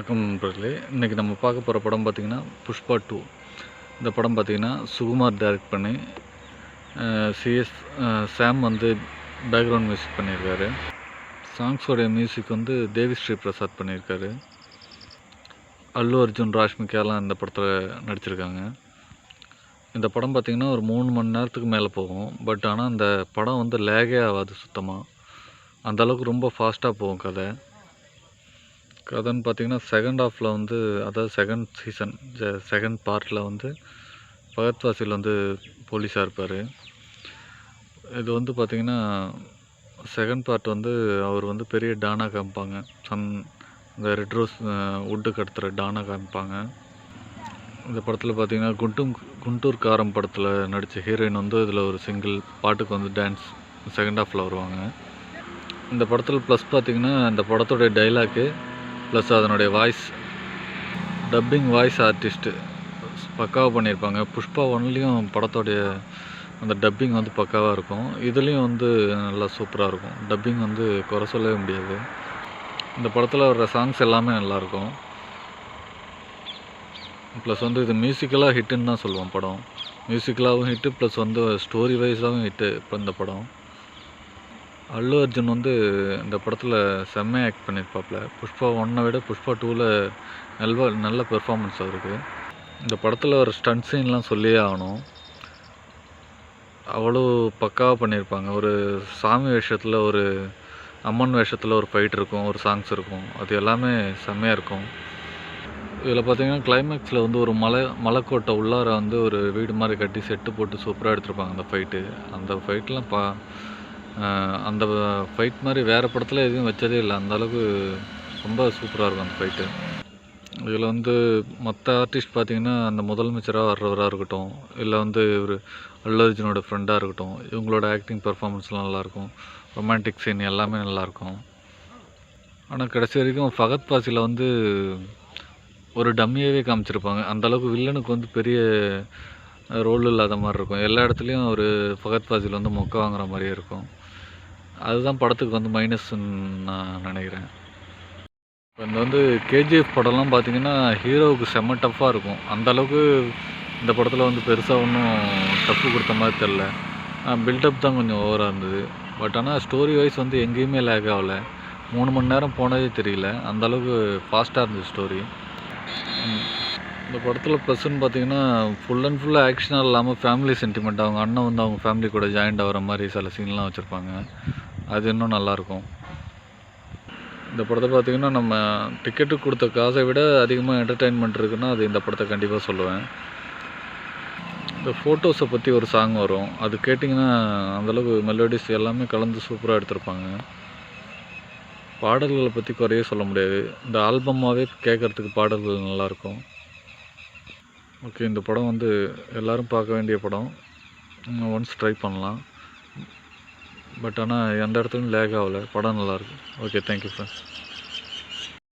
வணக்கம் நண்பர்களே. இன்றைக்கி நம்ம பார்க்க போகிற படம் பார்த்திங்கன்னா புஷ்பா டூ. இந்த படம் பார்த்திங்கன்னா சுகுமார் டைரக்ட் பண்ணி சிஎஸ் சாம் வந்து பேக்ரவுண்ட் மியூசிக் பண்ணியிருக்காரு. சாங்ஸோடைய மியூசிக் வந்து தேவி ஸ்ரீ பிரசாத் பண்ணியிருக்காரு. அல்லு அர்ஜுன் ராஷ்மிகாலாம் இந்த படத்தில் நடிச்சிருக்காங்க. இந்த படம் பார்த்திங்கன்னா ஒரு மூணு மணி நேரத்துக்கு மேலே போகும். பட் ஆனால் அந்த படம் வந்து லேகே ஆகாது சுத்தமாக அந்த அளவுக்கு ரொம்ப ஃபாஸ்ட்டாக போகும் கதை. கதைன்னு பார்த்தீங்கன்னா செகண்ட் ஹாஃபில் வந்து அதாவது செகண்ட் சீசன் செகண்ட் பார்ட்டில் வந்து பகத்வாசியில் வந்து போலீஸாக இருப்பார். இது வந்து பார்த்திங்கன்னா செகண்ட் பார்ட் வந்து அவர் வந்து பெரிய டானா காமிப்பாங்க. சன் இந்த ரெட் ரோஸ் உட்டு கடத்துகிற டானா காமிப்பாங்க. இந்த படத்தில் பார்த்தீங்கன்னா குண்டும் குண்டூர் காரம் படத்தில் நடித்த ஹீரோயின் வந்து இதில் ஒரு சிங்கிள் பாட்டுக்கு வந்து டான்ஸ் செகண்ட் ஹாஃபில் வருவாங்க. இந்த படத்தில் ப்ளஸ் பார்த்திங்கன்னா இந்த படத்துடைய டைலாக்கு ப்ளஸ் அதனுடைய வாய்ஸ் டப்பிங் வாய்ஸ் ஆர்டிஸ்ட்டு பக்காவாக பண்ணியிருப்பாங்க. புஷ்பா ஒன்லேயும் படத்தோடைய அந்த டப்பிங் வந்து பக்காவாக இருக்கும். இதுலேயும் வந்து நல்லா சூப்பராக இருக்கும். டப்பிங் வந்து குறை சொல்லவே முடியாது. இந்த படத்தில் வர்ற சாங்ஸ் எல்லாமே நல்லாயிருக்கும் ப்ளஸ் வந்து இது மியூசிக்கலாக ஹிட்டுன்னு தான் சொல்லுவோம் படம். மியூசிக்கலாகவும் ஹிட்டு ப்ளஸ் வந்து ஸ்டோரி வைஸாகவும் ஹிட்டு இப்போ இந்த படம். அல்லு அர்ஜுன் வந்து இந்த படத்தில் செம்மையாக ஆக்ட் பண்ணியிருப்பாப்புல புஷ்பா ஒன்னை விட புஷ்பா டூவில் நல்ல நல்ல பெர்ஃபார்மன்ஸ் அவருக்கு. இந்த படத்தில் ஒரு ஸ்டன்ட் சீன்லாம் சொல்லியே ஆகணும். அவ்வளோ பக்காவாக பண்ணியிருப்பாங்க ஒரு சாமி வேஷத்தில் ஒரு அம்மன் வேஷத்தில் ஒரு ஃபைட் இருக்கும் ஒரு சாங்ஸ் இருக்கும். அது எல்லாமே செம்மையாக இருக்கும். இதில் பார்த்தீங்கன்னா கிளைமேக்ஸில் வந்து ஒரு மலை மலைக்கோட்டை உள்ளார வந்து ஒரு வீடு மாதிரி கட்டி செட்டு போட்டு சூப்பராக எடுத்திருப்பாங்க அந்த ஃபைட்டு அந்த ஃபைட்லாம் பா அந்த ஃபைட் மாதிரி வேறு படத்தில் எதுவும் வச்சதே இல்லை. அந்தளவுக்கு ரொம்ப சூப்பராக இருக்கும் அந்த ஃபைட்டு இதில் வந்து மற்ற ஆர்டிஸ்ட் பார்த்திங்கன்னா அந்த முதலமைச்சராக வர்றவராக இருக்கட்டும் இல்லை வந்து ஒரு அல்லு ஃப்ரெண்டாக இருக்கட்டும் இவங்களோட ஆக்டிங் பர்ஃபார்மன்ஸ்லாம் நல்லாயிருக்கும் ரொமான்டிக் சீன் எல்லாமே நல்லாயிருக்கும் ஆனால் கடைசி வரைக்கும் ஃபகத் பாசியில் வந்து ஒரு டம்மியாகவே காமிச்சிருப்பாங்க. அந்தளவுக்கு வில்லனுக்கு வந்து பெரிய ரோல் இல்லாத மாதிரி இருக்கும். எல்லா இடத்துலையும் ஒரு ஃபகத் ஃபாசில் வந்து மொக்க வாங்குற மாதிரியே இருக்கும். அதுதான் படத்துக்கு வந்து மைனஸ்ன்னு நான் நினைக்கிறேன். இப்போ இந்த வந்து கேஜிஎஃப் படம்லாம் பார்த்திங்கன்னா ஹீரோவுக்கு செம்ம டஃப்பாக இருக்கும். அந்தளவுக்கு இந்த படத்தில் வந்து பெருசாக ஒன்றும் டஃப்பு கொடுத்த மாதிரி தெரில பில்டப் தான் கொஞ்சம் ஓவராக இருந்தது. பட் ஆனால் ஸ்டோரி வைஸ் வந்து எங்கேயுமே லேக் ஆகலை. மூணு மணி நேரம் போனதே தெரியல. அந்தளவுக்கு ஃபாஸ்ட்டாக இருந்தது ஸ்டோரி இந்த படத்தில் ப்ளஸ்ன்னு பார்த்தீங்கன்னா ஃபுல் அண்ட் ஃபுல்லாக ஆக்ஷனாக இல்லாமல் ஃபேமிலி சென்டிமெண்ட் அவங்க அண்ணன் வந்து அவங்க ஃபேமிலி கூட ஜாயிண்ட் ஆகிற மாதிரி சில சீன்லாம் வச்சுருப்பாங்க. அது இன்னும் நல்லாயிருக்கும் இந்த படத்தை பார்த்திங்கன்னா நம்ம டிக்கெட்டு கொடுத்த காசை விட அதிகமாக என்டர்டெயின்மெண்ட் இருக்குன்னா அது இந்த படத்தை கண்டிப்பாக சொல்லுவேன். இந்த ஃபோட்டோஸை பற்றி ஒரு சாங் வரும். அது கேட்டிங்கன்னா அந்தளவுக்கு மெலோடிஸ் எல்லாமே கலந்து சூப்பராக எடுத்திருப்பாங்க. பாடல்களை பற்றி குறைய சொல்ல முடியாது. இந்த ஆல்பமாகவே கேட்குறதுக்கு பாடல்கள் நல்லாயிருக்கும் ஓகே இந்த படம் வந்து எல்லோரும் பார்க்க வேண்டிய படம். ஒன்ஸ் ட்ரை பண்ணலாம். பட் ஆனால் எந்த இடத்துலையும் லேக் ஆகலை. படம் நல்லாயிருக்கு ஓகே தேங்க்யூ ஃப்ரெண்ட்ஸ்